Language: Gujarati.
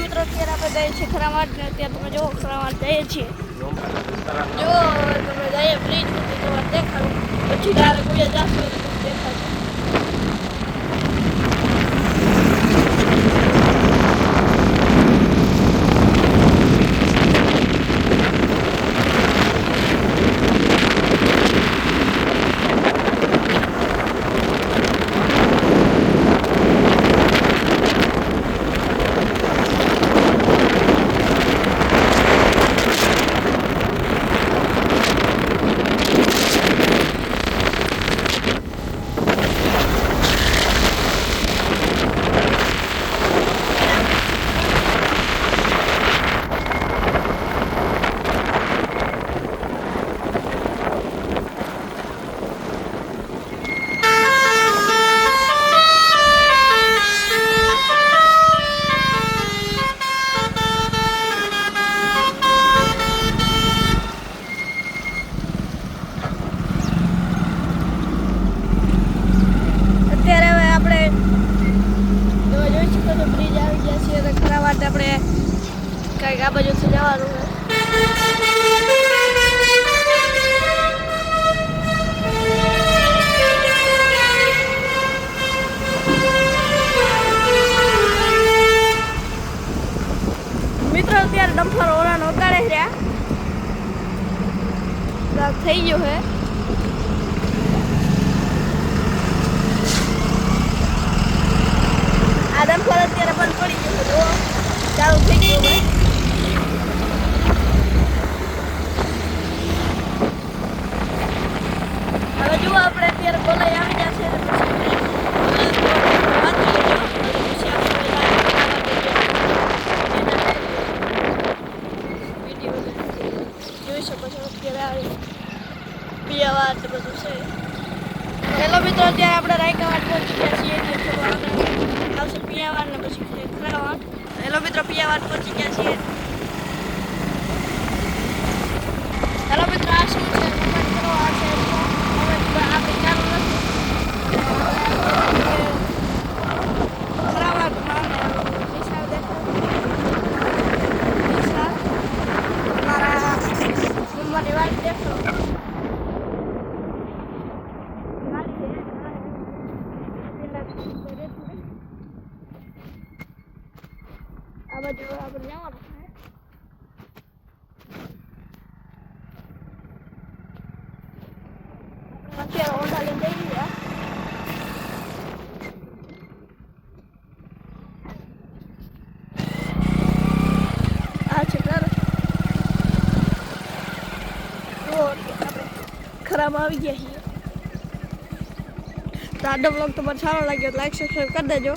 મિત્રો, અત્યારે આપણે જઈએ છીએ ખરામાટ ને અત્યારે તમે જો ખરામાટ જઈએ છીએ. જો, તમે જઈએ બ્રિજ તો દેખાડું. પછી ડાયરેક્ટ કોઈ જાશો એટલે તમને દેખાડશે અત્યારે હવે આપણે જોઈ બ્રિજ આવી ગયા છીએ અને ખરા માટે આપણે કંઈક આ બાજુ જવાનું છે. મિત્રો, અત્યારે ડમ્ફર ઓરાનો ઉતારે રહ્યા થઈ ગયું છે. આ ડમ્ફર અત્યારે બંધ પડી ગયું ચાલુ થઈ ગયું છે. હવે જુઓ આપણે અત્યારે બોલાઈ હેલો મિત્રો, અત્યારે આપણે રાયકાવાડ પહોંચી ગયા છીએ. કે થોડું આગળ આવશે પિયાવાડ ને પછી હેલો મિત્રો, પિયાવાડ પહોંચી ગયા છીએ હેલો મિત્રો આ શું છે કમેન્ટ કરો આ છે કમેન્ટ પર આપણી ચાલુ નથી ખરાવાડમાં ને નિશાળ દેખો નિશાળ મારા મમ્માની વાત દેખો આ બાજુ આપણે જવાનું અત્યારે ઓંડા લઈને જઈ આ આપણે ખરાબ આવી ગયા છીએ. તો આડો બ્લોગ તમારે સારો લાગ્યો લાઈક સબસ્ક્રાઈબ કરી દેજો.